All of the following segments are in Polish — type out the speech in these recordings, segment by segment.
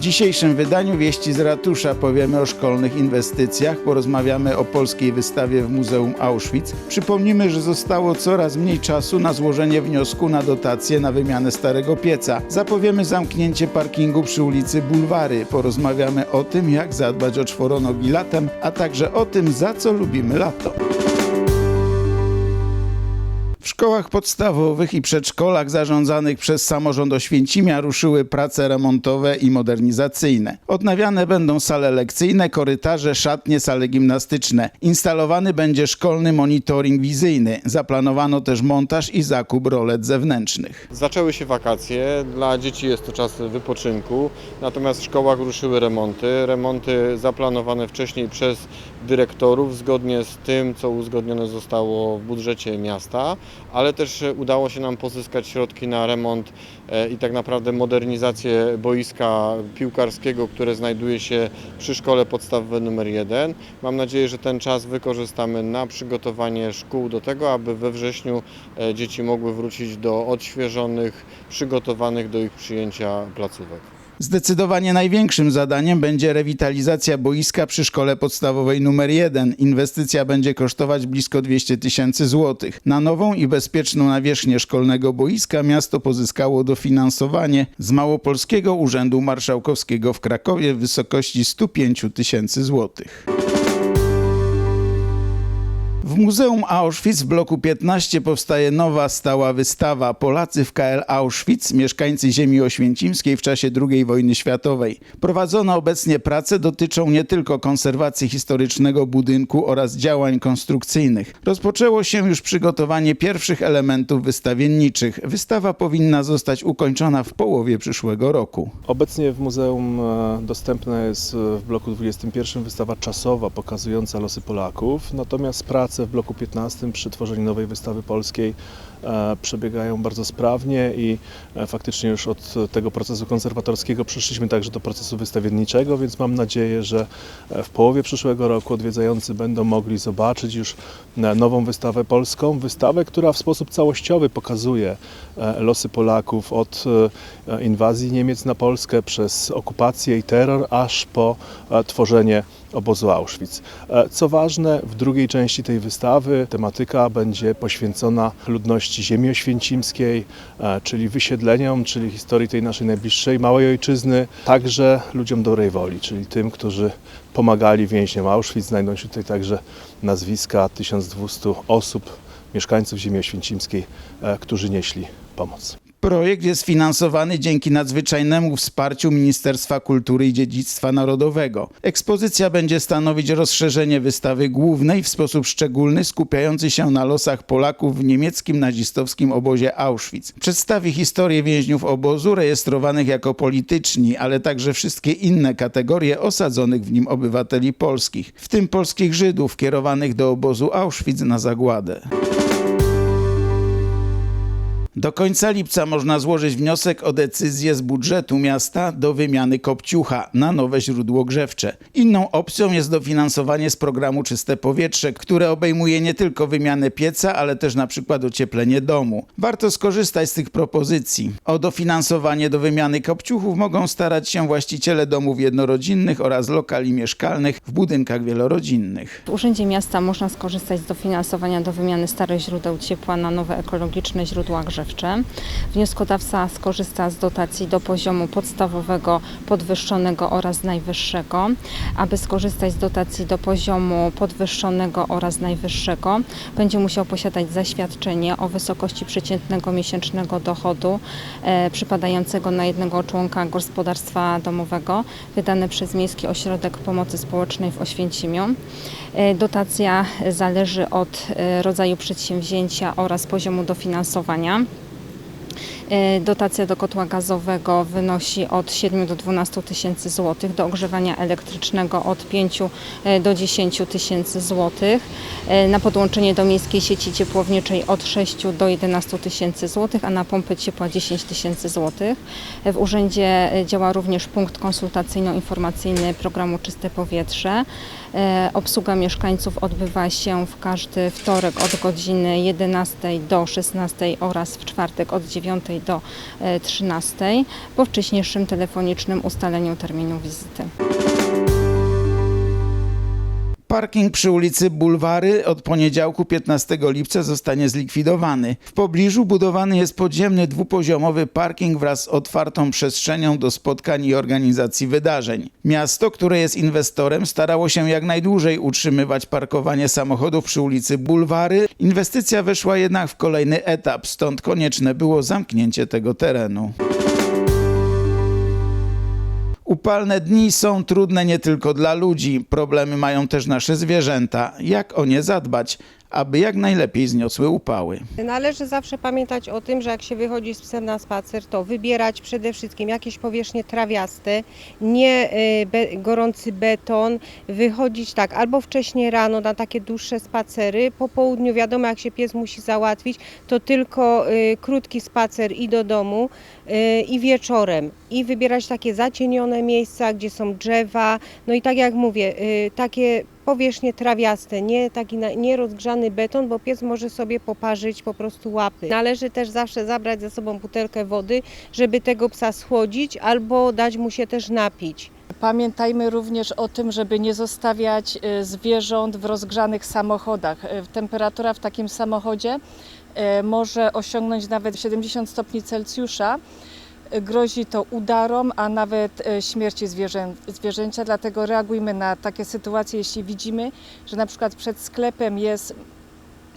dzisiejszym wydaniu Wieści z Ratusza powiemy o szkolnych inwestycjach, porozmawiamy o polskiej wystawie w Muzeum Auschwitz. Przypomnimy, że zostało coraz mniej czasu na złożenie wniosku na dotację na wymianę starego pieca. Zapowiemy zamknięcie parkingu przy ulicy Bulwary. Porozmawiamy o tym, jak zadbać o czworonogi latem, a także o tym, za co lubimy lato. Szkołach podstawowych i przedszkolach zarządzanych przez samorząd Oświęcimia ruszyły prace remontowe i modernizacyjne. Odnawiane będą sale lekcyjne, korytarze, szatnie, sale gimnastyczne. Instalowany będzie szkolny monitoring wizyjny. Zaplanowano też montaż i zakup rolet zewnętrznych. Zaczęły się wakacje, dla dzieci jest to czas wypoczynku, natomiast w szkołach ruszyły remonty. Remonty zaplanowane wcześniej przez dyrektorów zgodnie z tym, co uzgodnione zostało w budżecie miasta, ale też udało się nam pozyskać środki na remont e, i tak naprawdę modernizację boiska piłkarskiego, które znajduje się przy szkole podstawowej numer 1. Mam nadzieję, że ten czas wykorzystamy na przygotowanie szkół do tego, aby we wrześniu e, dzieci mogły wrócić do odświeżonych, przygotowanych do ich przyjęcia placówek. Zdecydowanie największym zadaniem będzie rewitalizacja boiska przy szkole podstawowej nr 1. Inwestycja będzie kosztować blisko 200 tysięcy złotych. Na nową i bezpieczną nawierzchnię szkolnego boiska miasto pozyskało dofinansowanie z Małopolskiego Urzędu Marszałkowskiego w Krakowie w wysokości 105 tysięcy złotych. W Muzeum Auschwitz w bloku 15 powstaje nowa stała wystawa Polacy w KL Auschwitz, mieszkańcy ziemi oświęcimskiej w czasie II wojny światowej. Prowadzone obecnie prace dotyczą nie tylko konserwacji historycznego budynku oraz działań konstrukcyjnych. Rozpoczęło się już przygotowanie pierwszych elementów wystawienniczych. Wystawa powinna zostać ukończona w połowie przyszłego roku. Obecnie w muzeum e, dostępna jest w bloku 21 wystawa czasowa pokazująca losy Polaków, natomiast prace w bloku 15 przy tworzeniu nowej wystawy polskiej e, przebiegają bardzo sprawnie i e, faktycznie już od tego procesu konserwatorskiego przeszliśmy także do procesu wystawienniczego, więc mam nadzieję, że e, w połowie przyszłego roku odwiedzający będą mogli zobaczyć już nową wystawę polską, wystawę, która w sposób całościowy pokazuje losy Polaków od inwazji Niemiec na Polskę przez okupację i terror, aż po tworzenie obozu Auschwitz. E, Co ważne, w drugiej części tej wystawy tematyka będzie poświęcona ludności ziemi oświęcimskiej, e, czyli wysiedleniom, czyli historii tej naszej najbliższej małej ojczyzny, także ludziom dobrej woli, czyli tym, którzy pomagali więźniom Auschwitz. Znajdą się tutaj także nazwiska 1200 osób, mieszkańców ziemi oświęcimskiej, e, którzy nieśli pomoc. Projekt jest finansowany dzięki nadzwyczajnemu wsparciu Ministerstwa Kultury i Dziedzictwa Narodowego. Ekspozycja będzie stanowić rozszerzenie wystawy głównej w sposób szczególny skupiający się na losach Polaków w niemieckim nazistowskim obozie Auschwitz. Przedstawi historię więźniów obozu rejestrowanych jako polityczni, ale także wszystkie inne kategorie osadzonych w nim obywateli polskich, w tym polskich Żydów kierowanych do obozu Auschwitz na zagładę. Do końca lipca można złożyć wniosek o decyzję z budżetu miasta do wymiany kopciucha na nowe źródło grzewcze. Inną opcją jest dofinansowanie z programu Czyste Powietrze, które obejmuje nie tylko wymianę pieca, ale też na przykład ocieplenie domu. Warto skorzystać z tych propozycji. O dofinansowanie do wymiany kopciuchów mogą starać się właściciele domów jednorodzinnych oraz lokali mieszkalnych w budynkach wielorodzinnych. W Urzędzie Miasta można skorzystać z dofinansowania do wymiany starych źródeł ciepła na nowe ekologiczne źródła grzewcze. Wnioskodawca skorzysta z dotacji do poziomu podstawowego, podwyższonego oraz najwyższego. Aby skorzystać z dotacji do poziomu podwyższonego oraz najwyższego, będzie musiał posiadać zaświadczenie o wysokości przeciętnego miesięcznego dochodu e, przypadającego na jednego członka gospodarstwa domowego, wydane przez Miejski Ośrodek Pomocy Społecznej w Oświęcimiu. E, Dotacja zależy od e, rodzaju przedsięwzięcia oraz poziomu dofinansowania. E, Dotacja do kotła gazowego wynosi od 7 do 12 tysięcy złotych, do ogrzewania elektrycznego od 5 e, do 10 tysięcy złotych, e, na podłączenie do miejskiej sieci ciepłowniczej od 6 do 11 tysięcy złotych, a na pompy ciepła 10 tysięcy złotych. W urzędzie działa również punkt konsultacyjno-informacyjny programu Czyste Powietrze. Obsługa mieszkańców odbywa się w każdy wtorek od godziny 11 do 16 oraz w czwartek od 9 do e, 13 po wcześniejszym telefonicznym ustaleniu terminu wizyty. Parking przy ulicy Bulwary od poniedziałku 15 lipca zostanie zlikwidowany. W pobliżu budowany jest podziemny dwupoziomowy parking wraz z otwartą przestrzenią do spotkań i organizacji wydarzeń. Miasto, które jest inwestorem, starało się jak najdłużej utrzymywać parkowanie samochodów przy ulicy Bulwary. Inwestycja weszła jednak w kolejny etap, stąd konieczne było zamknięcie tego terenu. Upalne dni są trudne nie tylko dla ludzi, problemy mają też nasze zwierzęta. Jak o nie zadbać, aby jak najlepiej zniosły upały? Należy zawsze pamiętać o tym, że jak się wychodzi z psem na spacer, to wybierać przede wszystkim jakieś powierzchnie trawiaste, nie y, be, gorący beton, wychodzić tak albo wcześniej rano na takie dłuższe spacery, po południu wiadomo jak się pies musi załatwić, to tylko y, krótki spacer i do domu y, i wieczorem. I wybierać takie zacienione miejsca, gdzie są drzewa, no i tak jak mówię, y, takie powierzchnie trawiaste, nie taki na- nie rozgrzany beton, bo pies może sobie poparzyć po prostu łapy. Należy też zawsze zabrać ze sobą butelkę wody, żeby tego psa schłodzić albo dać mu się też napić. Pamiętajmy również o tym, żeby nie zostawiać e, zwierząt w rozgrzanych samochodach. E, Temperatura w takim samochodzie e, może osiągnąć nawet 70 stopni Celsjusza. Grozi to udarom, a nawet e, śmierci zwierzę, zwierzęcia, dlatego reagujmy na takie sytuacje, jeśli widzimy, że na przykład przed sklepem jest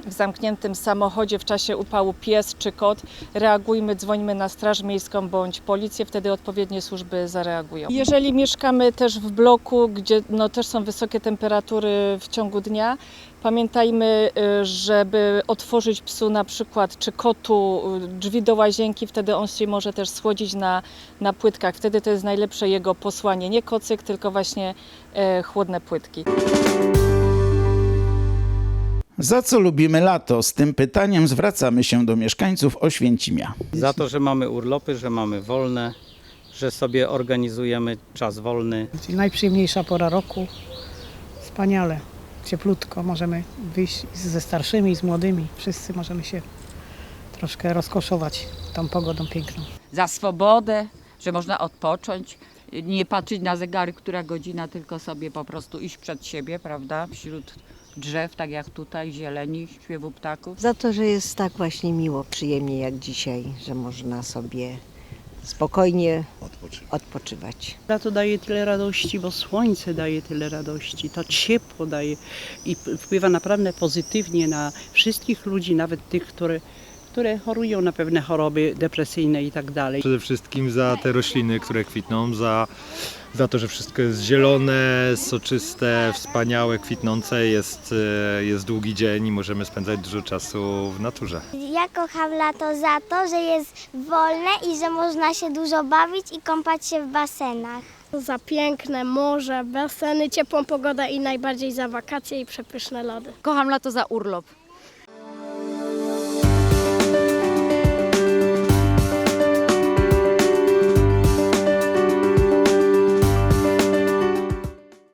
w zamkniętym samochodzie w czasie upału pies czy kot, reagujmy, dzwońmy na Straż Miejską bądź policję, wtedy odpowiednie służby zareagują. Jeżeli mieszkamy też w bloku, gdzie no, też są wysokie temperatury w ciągu dnia, pamiętajmy, y, żeby otworzyć psu na przykład czy kotu y, drzwi do łazienki, wtedy on się może też schłodzić na, na płytkach. Wtedy to jest najlepsze jego posłanie, nie kocyk, tylko właśnie e, chłodne płytki. Za co lubimy lato? Z tym pytaniem zwracamy się do mieszkańców Oświęcimia. Za to, że mamy urlopy, że mamy wolne, że sobie organizujemy czas wolny. Najprzyjemniejsza pora roku. Wspaniale. Cieplutko. Możemy wyjść ze starszymi z młodymi. Wszyscy możemy się troszkę rozkoszować tą pogodą piękną. za swobodę, że można odpocząć, nie patrzeć na zegary, która godzina, tylko sobie po prostu iść przed siebie, prawda? Wśród drzew, tak jak tutaj, zieleni, śpiewu ptaków. Za to, że jest tak właśnie miło, przyjemnie jak dzisiaj, że można sobie spokojnie odpoczywać. Lato daje tyle radości, bo słońce daje tyle radości, to ciepło daje i wpływa naprawdę pozytywnie na wszystkich ludzi, nawet tych, które, które chorują na pewne choroby depresyjne i tak dalej. Przede wszystkim za te rośliny, które kwitną, za, za to, że wszystko jest zielone, soczyste, wspaniałe, kwitnące. Jest, e, jest długi dzień i możemy spędzać dużo czasu w naturze. Ja kocham lato za to, że jest wolne i że można się dużo bawić i kąpać się w basenach. Za piękne morze, baseny, ciepłą pogodę i najbardziej za wakacje i przepyszne lody. Kocham lato za urlop.